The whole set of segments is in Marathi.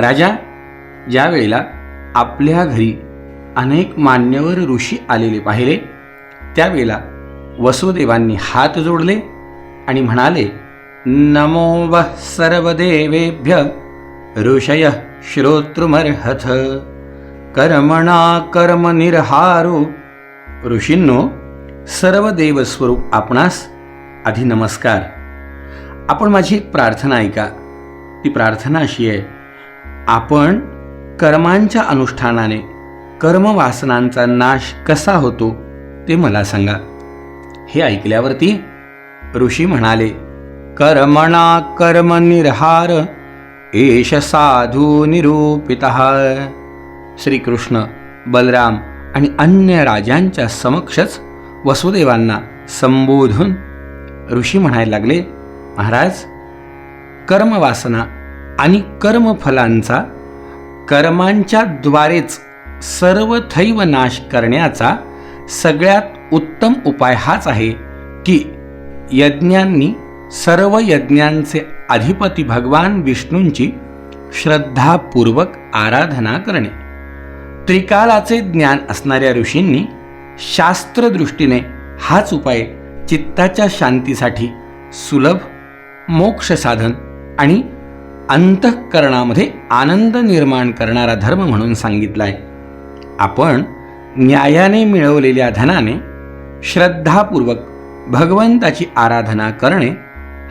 राजा ज्या वेळेला आपल्या घरी अनेक मान्यवर ऋषी आलेले पाहिले त्यावेळेला वसुदेवांनी हात जोडले आणि म्हणाले नमो वः सर्वदेवेभ्य ऋषय श्रोतृमर्हथ। कर्मणा कर्म निर्हारो। ऋषींनो सर्व देवस्वरूप आपणास आधी नमस्कार. आपण माझी एक प्रार्थना ऐका. ती प्रार्थना अशी आहे आपण कर्मांच्या अनुष्ठानाने कर्मवासनांचा नाश कसा होतो ते मला सांगा. हे ऐकल्यावरती ऋषी म्हणाले कर्मणा कर्म निर्हार एष साधू निरूपित. श्रीकृष्ण बलराम आणि अन्य राजांच्या समक्षच वसुदेवांना संबोधून ऋषी म्हणायला लागले महाराज कर्मवासना आणि कर्मफलांचा कर्मांच्या द्वारेच सर्वथैव नाश करण्याचा सगळ्यात उत्तम उपाय हाच आहे की यज्ञांनी सर्व यज्ञांचे अधिपती भगवान विष्णूंची श्रद्धापूर्वक आराधना करणे. त्रिकालाचे ज्ञान असणाऱ्या ऋषींनी शास्त्रदृष्टीने हाच उपाय चित्ताच्या शांतीसाठी सुलभ मोक्ष साधन आणि अंतःकरणामध्ये आनंद निर्माण करणारा धर्म म्हणून सांगितलाय. आपण न्यायाने मिळवलेल्या धनाने श्रद्धापूर्वक भगवंताची आराधना करणे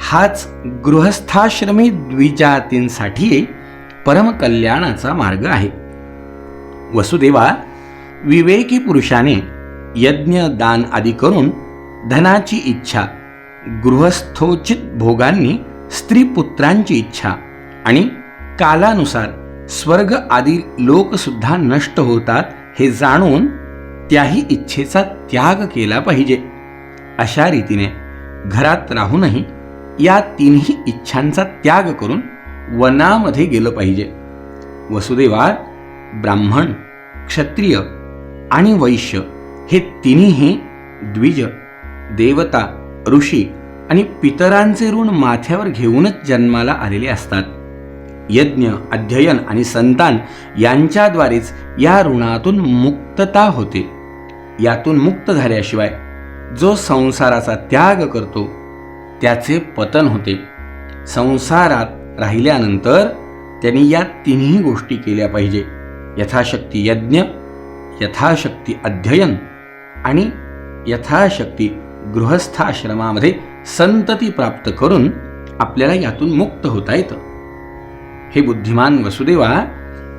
हाच गृहस्थाश्रमी द्विजातींसाठी परमकल्याणाचा मार्ग आहे. वसुदेवा विवेकी पुरुषाने यज्ञ दान आदी करून धनाची इच्छा गृहस्थोचित भोगांनी स्त्रीपुत्रांची इच्छा आणि कालानुसार स्वर्ग आदी लोकसुद्धा नष्ट होतात हे जाणून त्याही इच्छेचा त्याग केला पाहिजे. अशा रीतीने घरात राहूनही या तिन्ही इच्छांचा त्याग करून वनामध्ये गेलं पाहिजे. वसुदेवा ब्राह्मण क्षत्रिय आणि वैश्य हे तिन्ही द्विज देवता ऋषी आणि पितरांचे ऋण माथ्यावर घेऊनच जन्माला आलेले असतात. यज्ञ अध्ययन आणि संतान यांच्याद्वारेच या ऋणातून मुक्तता होते. यातून मुक्त झाल्याशिवाय जो संसाराचा त्याग करतो त्याचे पतन होते. संसारात राहिल्यानंतर त्यांनी या तिन्ही गोष्टी केल्या पाहिजे. यथाशक्ती यज्ञ यथाशक्ती अध्ययन आणि यथाशक्ती गृहस्थाश्रमामध्ये संतती प्राप्त करून आपल्याला यातून मुक्त होता येतं. हे बुद्धिमान वसुदेवा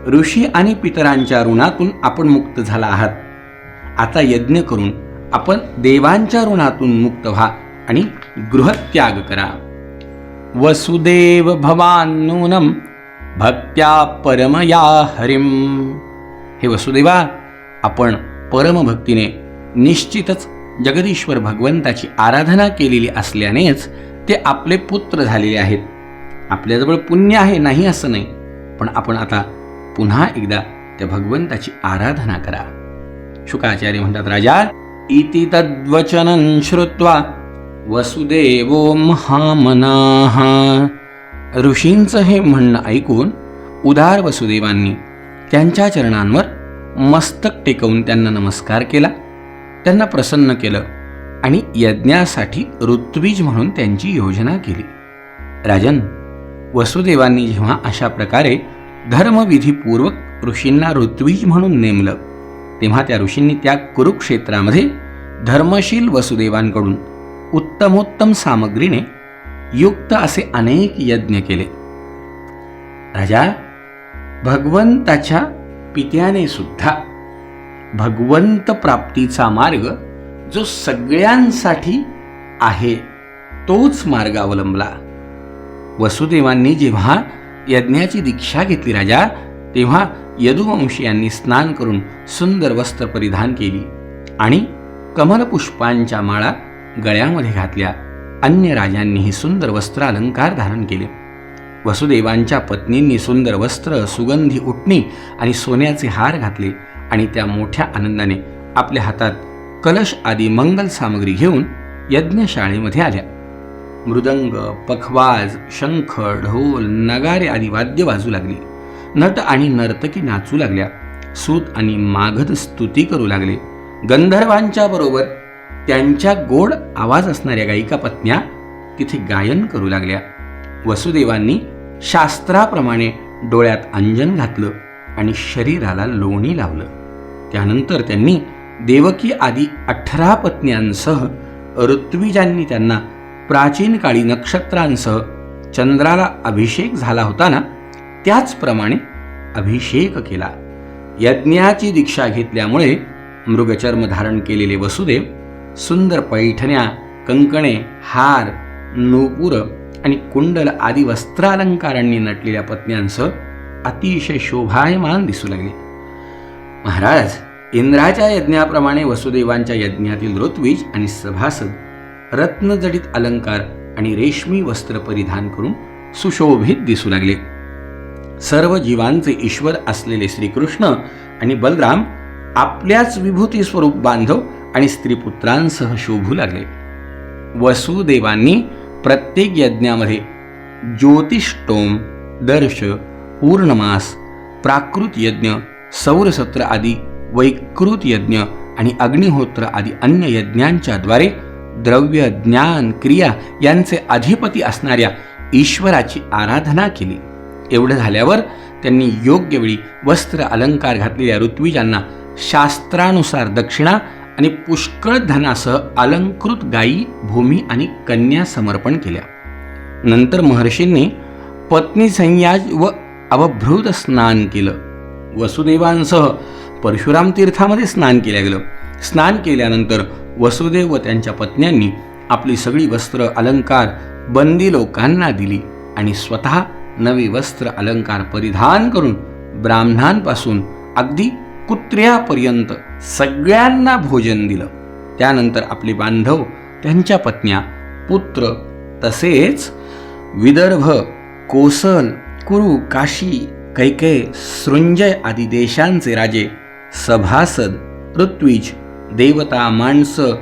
ऋषी आणि पितरांच्या ऋणातून आपण मुक्त झाला आहात. आता यज्ञ करून आपण देवांच्या ऋणातून मुक्त व्हा आणि गृहत्याग करा. वसुदेव भवान नूनम भक्त्या परमया हरिम. हे वसुदेवा आपण परमभक्तीने निश्चितच जगदीश्वर भगवंताची आराधना केलेली असल्यानेच ते आपले पुत्र झालेले आहेत. आपल्याजवळ पुण्य आहे नाही असं नाही. पण आपण आता पुन्हा एकदा त्या भगवंताची आराधना करा. शुकाचार्य म्हणतात राजा इति तद्वचनं श्रुत्वा वसुदेवो महामनाः. ऋषींचं हे म्हणणं ऐकून उदार वसुदेवांनी त्यांच्या चरणांवर मस्तक टेकवून त्यांना नमस्कार केला. त्यांना प्रसन्न केलं आणि यज्ञासाठी ऋत्विज म्हणून त्यांची योजना केली. राजन वसुदेवांनी जेव्हा अशा प्रकारे धर्मविधीपूर्वक ऋषींना ऋत्विज म्हणून नेमलं तेव्हा त्या ऋषींनी त्या कुरुक्षेत्रामध्ये धर्मशील वसुदेवांकडून उत्तमोत्तम सामग्रीने युक्त असे अनेक यज्ञ केले. राजा भगवंताच्या पित्याने सुद्धा भगवंत प्राप्तीचा मार्ग जो सगळ्यांसाठी आहे तोच मार्ग अवलंबला. वसुदेवांनी जेव्हा यज्ञाची दीक्षा घेतली राजा तेव्हा यदुवंशीयांनी स्नान करून सुंदर वस्त्र परिधान केली आणि कमलपुष्पांच्या माळा गळ्यामध्ये घातल्या. अन्य राजांनीही सुंदर वस्त्र अलंकार धारण केले. वसुदेवांच्या पत्नींनी सुंदर वस्त्र सुगंधी उटणी आणि सोन्याचे हार घातले आणि त्या मोठ्या आनंदाने आपल्या हातात कलश आदी मंगल सामग्री घेऊन यज्ञशाळेमध्ये आल्या. मृदंग पखवाज शंख ढोल नगारे आदी वाद्य वाजू लागली. नट आणि नर्तकी नाचू लागल्या. सूत आणि माघद स्तुती करू लागले. गंधर्वांच्या बरोबर त्यांच्या गोड आवाज असणाऱ्या गायिका पत्न्या तिथे गायन करू लागल्या. वसुदेवांनी शास्त्राप्रमाणे डोळ्यात अंजन घातलं आणि शरीराला लोणी लावलं. त्यानंतर त्यांनी देवकी आदी अठरा पत्न्यांसह ऋत्विजांनी त्यांना प्राचीन काळी नक्षत्रांसह चंद्राला अभिषेक झाला होता ना त्याचप्रमाणे अभिषेक केला. यज्ञाची दीक्षा घेतल्यामुळे मृगचर्म धारण केलेले वसुदेव सुंदर पैठण्या कंकणे हार नूपुर आणि कुंडल आदी वस्त्रालंकारांनी नटलेल्या पत्न्यांसह अतिशय शोभायमान दिसू लागले. महाराज इंद्राच्या यज्ञाप्रमाणे वसुदेवांच्या यज्ञातील ऋत्विज आणि सभासद रत्नजडित अलंकार आणि रेशमी वस्त्र परिधान करून सुशोभित दिसू लागले. सर्व जीवांचे ईश्वर असलेले श्रीकृष्ण आणि बलराम आपल्याच विभूती स्वरूप बांधव आणि स्त्रीपुत्रांसह शोभू लागले. वसुदेवांनी प्रत्येक यज्ञामध्ये ज्योतिष्टोम दर्श पूर्णमास प्राकृत यज्ञ सौरसत्र आदी वैकृत यज्ञ आणि अग्निहोत्र आदी अन्य यज्ञांच्या द्वारे द्रव्य ज्ञान क्रिया यांचे अधिपती असणाऱ्या ईश्वराची आराधना केली. एवढं झाल्यावर त्यांनी योग्य वेळी वस्त्र अलंकार घातलेल्या ऋत्विजांना शास्त्रानुसार दक्षिणा आणि पुष्कळ धनासह अलंकृत गायी भूमी आणि कन्या समर्पण केल्या. नंतर महर्षींनी पत्नी संयाज व अवभृत स्नान केलं. वसुदेवांसह परशुराम तीर्थामध्ये स्नान केलं गेलं. स्नान केल्यानंतर वसुदेव व त्यांच्या पत्न्यांनी आपली सगळी वस्त्र अलंकार बंदी लोकांना दिली आणि स्वतः नवी वस्त्र अलंकार परिधान करून ब्राह्मणांपासून अगदी कुत्र्यापर्यंत सगळ्यांना भोजन दिलं. त्यानंतर आपले बांधव त्यांच्या पत्न्या पुत्र तसेच विदर्भ कोसल कुरु काशी कैके सृंजय आदी देशांचे राजे सभासद ऋत्विज देवता माणसं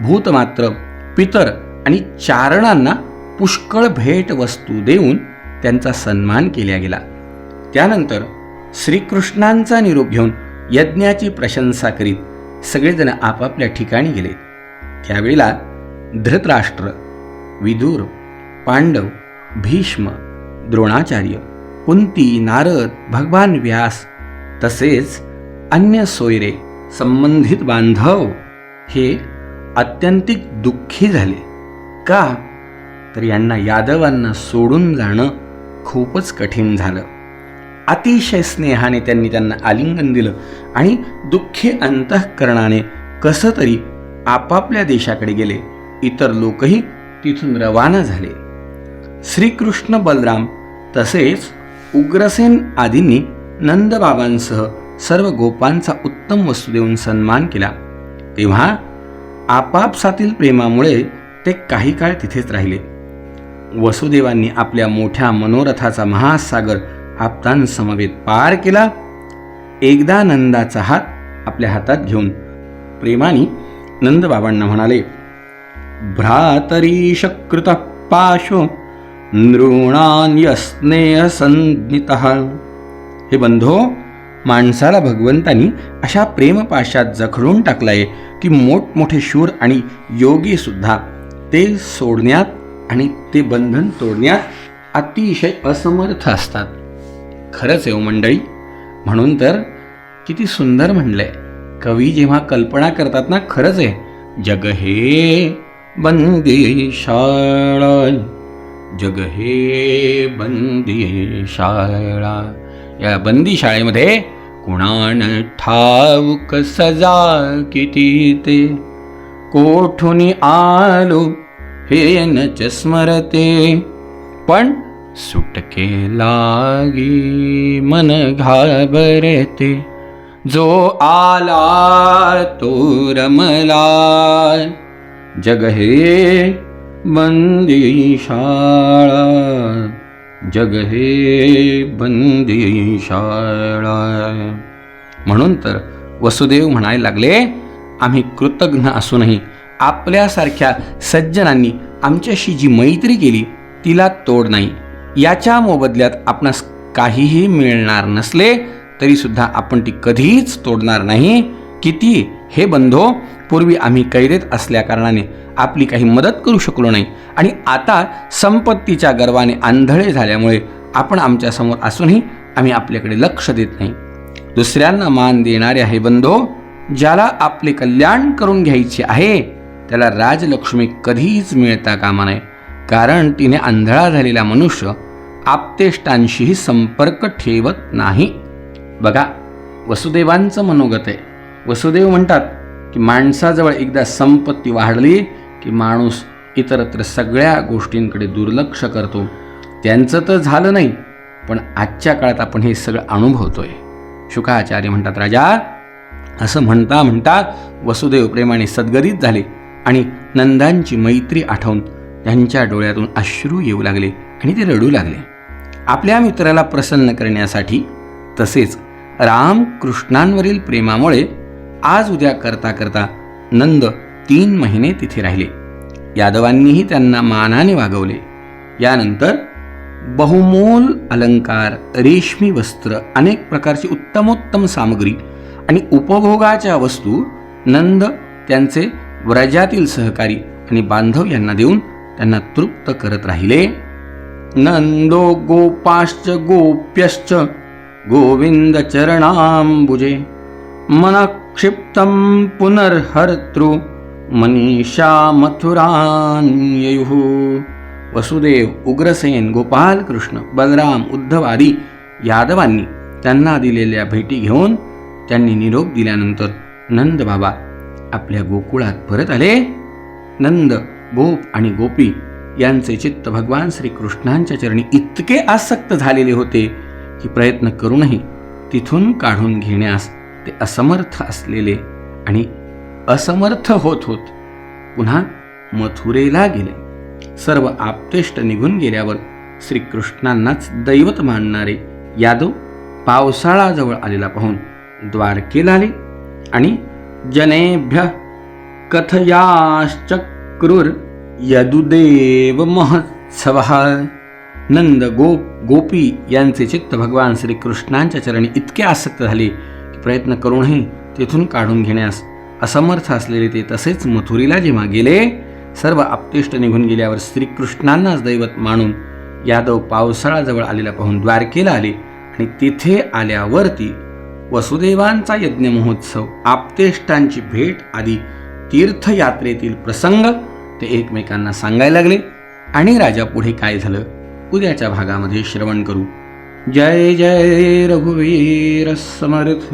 भूतमात्र पितर आणि चारणांना पुष्कळ भेट वस्तू देऊन त्यांचा सन्मान केला गेला. त्यानंतर श्रीकृष्णांचा निरोप घेऊन यज्ञाची प्रशंसा करीत सगळेजण आपापल्या ठिकाणी गेले. त्यावेळेला धृतराष्ट्र विदूर पांडव भीष्म द्रोणाचार्य कुंती नारद भगवान व्यास तसेच अन्य सोयरे संबंधित बांधव हे अत्यंतिक दुःखी झाले. का? तर यांना यादवांना सोडून जाणं खूपच कठीण झालं. अतिशय स्नेहाने त्यांनी त्यांना आलिंगन दिलं आणि दुःखी अंतःकरणाने कसं तरी आपापल्या देशाकडे गेले. इतर लोकही तिथून रवाना झाले. श्रीकृष्ण बलराम तसेच उग्रसेन आदींनी नंदबाबांसह सर्व गोपांचा उत्तम वस्तू देऊन सन्मान केला. तेव्हा आपापसातील प्रेमामुळे ते काही काळ तिथेच राहिले. वसुदेवांनी आपल्या मोठ्या मनोरथाचा महासागर आप्तांसमवेत पार केला. एकदा नंदाचा हात आपल्या हातात घेऊन प्रेमाने नंदबाबांना म्हणाले भ्रातरीशकृत पाशो नृणान्यस्नेह संज्ञित हे बंधो माणसाला भगवंतानी अशा प्रेमपाशात जखडून टाकलाय की मोठमोठे शूर आणि योगी सुद्धा ते सोडण्यात आणि ते बंधन तोडण्यात अतिशय असमर्थ असतात. खरंच आहे हो मंडळी. म्हणून तर किती सुंदर म्हणलंय. कवी जेव्हा कल्पना करतात ना खरंच आहे. जग हे बंदी जग हे बंदी या बंदी शाळेमध्ये कुणान ठाऊक सजा किती ते? कोठून आलो हे नच स्मरते? पण सुटके लागी मन घाबरते. जो आला तो रमला. जग हे बंदी शाळा. जग हे बंदी शाळा. म्हणून तर वसुदेव म्हणायला लागले आम्ही कृतज्ञ असूनही आपल्यासारख्या सज्जनांनी आमच्याशी जी मैत्री केली तिला तोड नाही. याच्या मोबदल्यात आपणास काहीही मिळणार नसले तरीसुद्धा आपण ती कधीच तोडणार नाही. किती हे बंधो पूर्वी आम्ही कैदेत असल्याकारणाने आपली काही मदत करू शकलो नाही. आणि आता संपत्तीच्या गर्वाने आंधळे झाल्यामुळे आपण आमच्यासमोर असूनही आम्ही आपल्याकडे लक्ष देत नाही. दुसऱ्यांना मान देणारे हे बंधो ज्याला आपले कल्याण करून घ्यायचे आहे त्याला राजलक्ष्मी कधीच मिळता कामा नये. कारण तिने आंधळा झालेला मनुष्य आप्तेष्टांशीही संपर्क ठेवत नाही. बघा वसुदेवांचं मनोगत आहे. वसुदेव म्हणतात की माणसाजवळ एकदा संपत्ती वाढली की माणूस इतरत्र सगळ्या गोष्टींकडे दुर्लक्ष करतो. त्यांचं तर झालं नाही पण आजच्या काळात आपण हे सगळं अनुभवतोय. शुकाचार्य म्हणतात राजा असं म्हणता म्हणता वसुदेव प्रेमाने सद्गदित झाले आणि नंदांची मैत्री आठवून त्यांच्या डोळ्यातून अश्रू येऊ लागले आणि ते रडू लागले. आपल्या मित्राला प्रसन्न करण्यासाठी तसेच रामकृष्णांवरील प्रेमामुळे आज उद्या करता करता नंद तीन महिने तिथे राहिले. यादवांनीही त्यांना मानाने वागवले. यानंतर बहुमोल अलंकार रेशमी वस्त्र अनेक प्रकारची उत्तमोत्तम सामग्री आणि उपभोगाच्या वस्तू नंद त्यांचे व्रजातील सहकारी आणि बांधव यांना देऊन त्यांना तृप्त करत राहिले. नंदो गोपाश्च गोप्यश्च गोविंद चरणांबुजे. क्षिप्तं पुनर्हर्तृ मनीषा मथुरान्ययुः वसुदेव उग्रसेन गोपालकृष्ण बलराम उद्धव आदी यादवांनी त्यांना दिलेल्या भेटी घेऊन त्यांनी निरोप दिल्यानंतर नंद बाबा आपल्या गोकुळात परत आले. नंद गोप आणि गोपी यांचे चित्त भगवान श्रीकृष्णांच्या चरणी इतके आसक्त झालेले होते की प्रयत्न करूनही तिथून काढून घेण्यास ते असमर्थ असलेले आणि असमर्थ होत होत पुन्हा मथुरेला गेले. सर्व आप्तेष्ट निघून गेल्यावर श्रीकृष्णांनाच दैवत मानणारे यादव पावसाळाजवळ आलेला पाहून द्वारकेला आले आणि जनेभ्य कथयाश्चक्रूर यदुदेव महोत्सव नंद गोप गोपी यांचे चित्त भगवान श्रीकृष्णांच्या चरणी इतके आसक्त झाले प्रयत्न करूनही तेथून काढून घेण्यास असमर्थ असलेले ते तसेच मथुरीला जेव्हा गेले सर्व आपतिष्ट निघून गेल्यावर श्रीकृष्णांनाच दैवत मानून यादव पावसाळाजवळ आलेला पाहून द्वारकेला आले आणि तिथे आल्यावरती वसुदेवांचा यज्ञ महोत्सव आपतेष्टांची भेट आदी तीर्थयात्रेतील प्रसंग ते एकमेकांना सांगायला लागले. आणि राजा पुढे काय झालं? उद्याच्या भागामध्ये श्रवण करू. जय जय रघुवीर समर्थ।